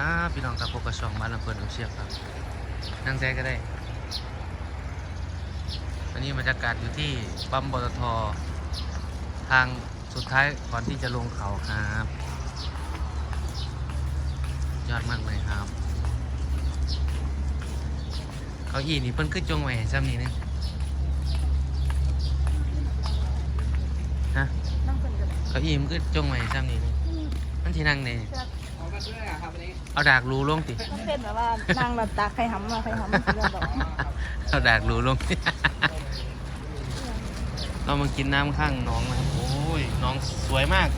ครับพี่น้องครับพบกับช่องบ้านลำเพลินโอเชียครับนั่งใจก็ได้วันนี้บรรยากาศอยู่ที่ปั๊มปตททางสุดท้ายก่อนที่จะลงเขาครับยอดมากเลยครับเก้าอี้นี่เพิ่นขึ้นจงไว้ให้ซ้ำนี่นึงฮะนั่งเป็นกันเก้าอี้มันขึ้นจงไว้ให้ซ้ำนี่นึงมันที่นั่งนี่เอามาด้วยอะครับวันนี้ เอาดากรูลงติต้องเป็นแบบว่านั่งแบบตาใครหำมาใครหำมาเรื่องแบบเอาดากรูลงเรามากินน้ำข้างหน้องนะครับ โอ้ยหน้องสวยมาก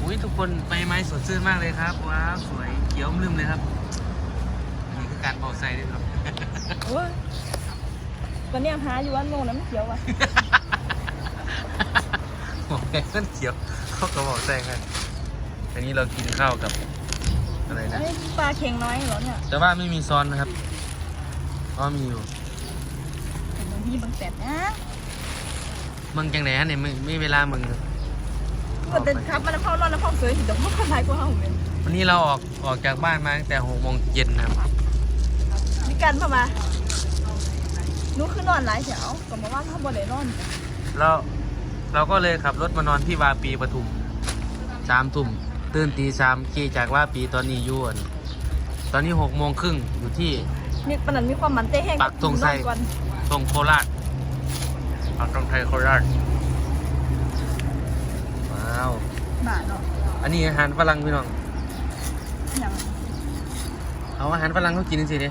อุ้ยทุกคนใบไม้สดชื่นมากเลยครับ ว้าวสวยเขียวลืมเลยครับ อันนี้คือการเบาไซด้วยครับ โอ้ยวันนี้หาอยู่วันโมงน้ำเขียวว่ะบอกแกมันเขียวเขาก็บอกแซงกันอันนี้เรากินข้าวกับ อะไรนะไอ้ปลาเค็งน้อยเหรอเนี่ยแต่ว่าไม่มีซอนนะครับก็มีอยู่บางทีบางแสบนะมึงจังไหนฮะเนี่ยไม่ไม่เวลามึงก็เดินครับมันน้ำเข้านอนน้ำเข้าเสือหินดอกมันคนไทยกว่าเขาเหมือนวันนี้เราออกออกจากบ้านมาตั้งแต่หกโมงเย็นนะครับมีกันเข้ามาหนูคือนอนหลายแถวก็มาว่าเขาบ่ได้นอนเราเราก็เลยขับรถมานอนที่วาปีปทุมสามทุ่ม ตื่นตีสามขี่จากวาปีตอนนี้อยวน ตอนนี้หกโมงครึ่งอยู่ที่ มีปานนันมีความมันเต้แห้งปักธงชัยนอนก่อนตรงโคราชปากตรงไทยโคราช ว้าวหนาเนาะอันนี้อาหารฝรั่งพี่น้อง อย่างเอาอาหารฝรั่งเขากินสิเด้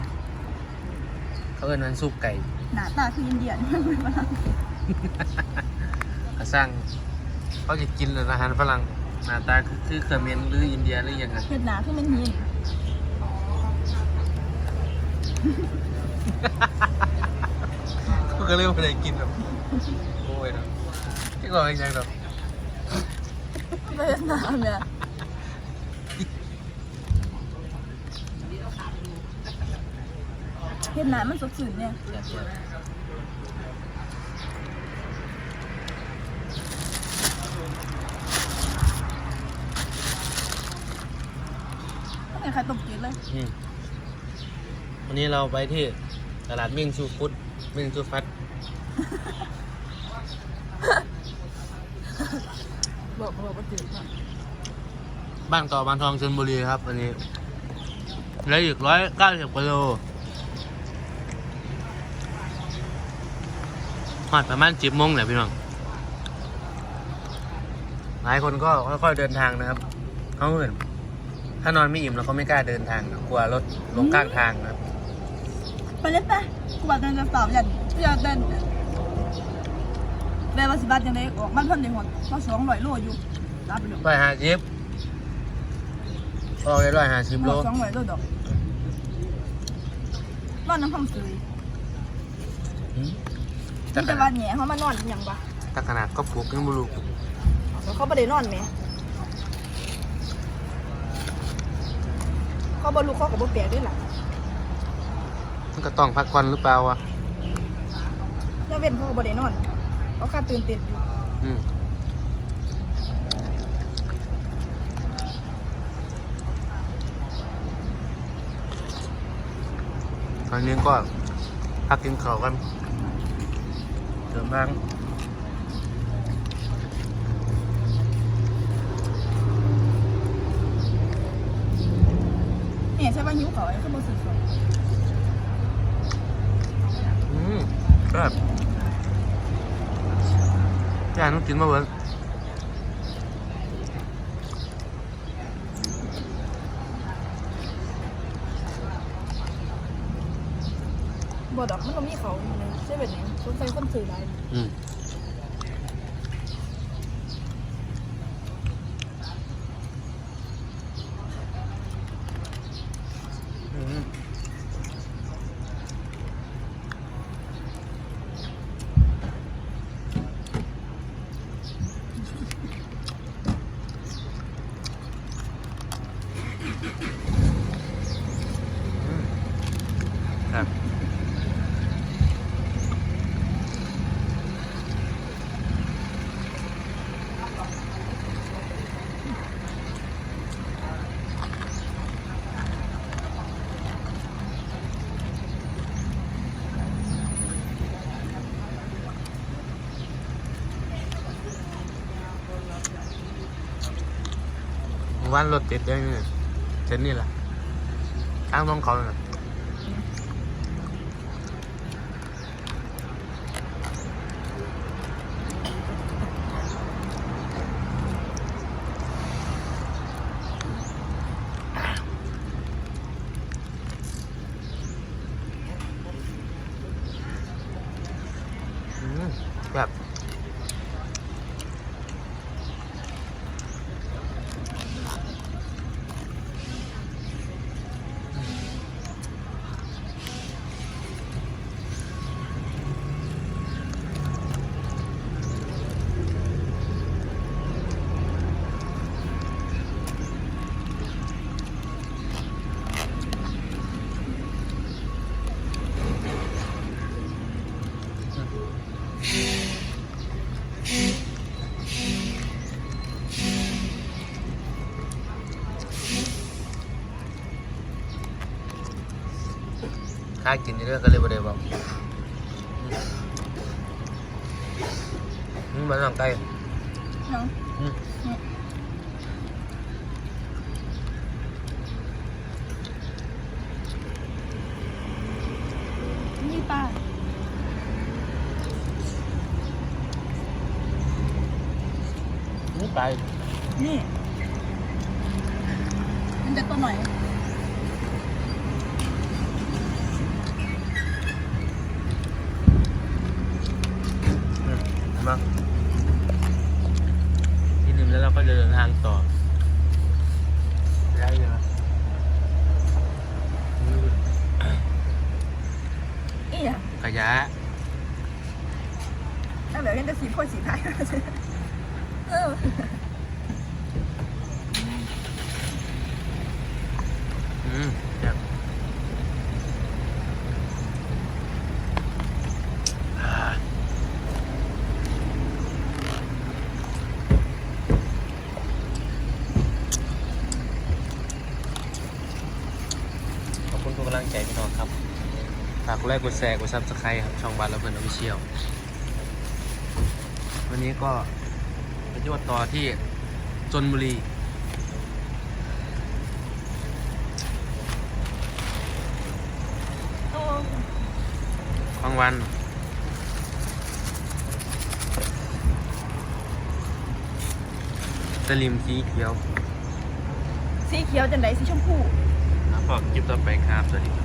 เขาเอิ้นมันซุปไก่ หนาตาคืออินเดียนี่มันเป็นฝรั่งกระสร้างเขาจะกินอาหารฝรั่ง หน้าตาคือคือเขมรหรืออินเดียหรือยังไงเห็ดหนาคือมันหินเขาก็เรียกว่าอะไรกินแบบโอ้ยเนาะที่ก่อนยังแบบไม่เห็ดหนาเนี่ยเห็ดหนามันสดชื่นเนี่ย ไม่มีใครตบกินเลยอืมวันนี้เราไปที่ตลาดเมี่ยงชูฟุตเมี่ยงชูฟัด บอกบอกว่าจืดมากบ้านต่อบานทองชลบุรีครับวันนี้เหลืออีกร้อยเก้าสิบกิโลหอดประมาณสิบโมงแหละพี่น้อง หลายคนก็ค่อยๆเดินทางนะครับ เขาเห็น ถ้านอนไม่อิ่มแล้วเขาไม่กล้าเดินทางกลัวรถลงข้างทางนะครับไปเลยไปกูบอกเดินจะสอบยันอย่าเดินแม่ว่าสิบัตยังไงออกมันเพิ่นได้หมดเพราะสองร้อยโลอยู่รับไปเลยร้อยห้าสิบออกได้ร้อยห้าสิบโลสองร้อยโลดอกนอนน้ำพังซื้ออืมมีแต่วันแหน่เขามานอนอหย่างปะถ้าขนาดก็ปลูกยังบุรุษเขาไม่ได้นอนไหม เขาบรรลุเขากับบ่เปียกด้วยล่ะมันก็ต้องพักผ่อนหรือเปล่าวะแล้วเว้นเขาก็บ่ได้นอนเขาค่าตื่นเต้นอยู่อืมตอนนี้ก็พักกินข้าวกันเดินทาง เนี่ยใช่ป่ะหิวเขาไอ้เขาบ่ซื้อของอืมแบบย่าต้องกินมาเบิร์บ่ดอกมันก็มีเขาอยู่เลยใช่แบบนี้คนใส่คนซื้อได้อืมอืมครับ ว่านรถติดได้นี่เช่นนี่แหละทางต้องเขาน่ะอืมแบบ ค่ากินเรื่อยๆก็เลยบ่ได้บอกอืมมันน้องไก่เนาะอืมนี่ป้านี่ไปนี่ มันจะตัวหน่อย อืมเห็นไหมที่หนึ่งแล้วเราก็จะเดินทางต่อได้เลยนะอืม อีอะ ขยะถ้าเหลือกันจะสีพ่นสีไทยเอออืมแบบขอบคุณทุกกำลังใจพี่น้องครับ ฝากกดไลค์กดแชร์กดซับสไครต์ครับช่องบานและเพื่อนออฟฟิเชียลวันนี้ก็ไปที่วัดต่อที่จนบุรีโอ้บางวันสลิมสีเขียว สีเขียวจังไดสีชมพู แล้วก็คลิปต่อไปครับ สวัสดีครับ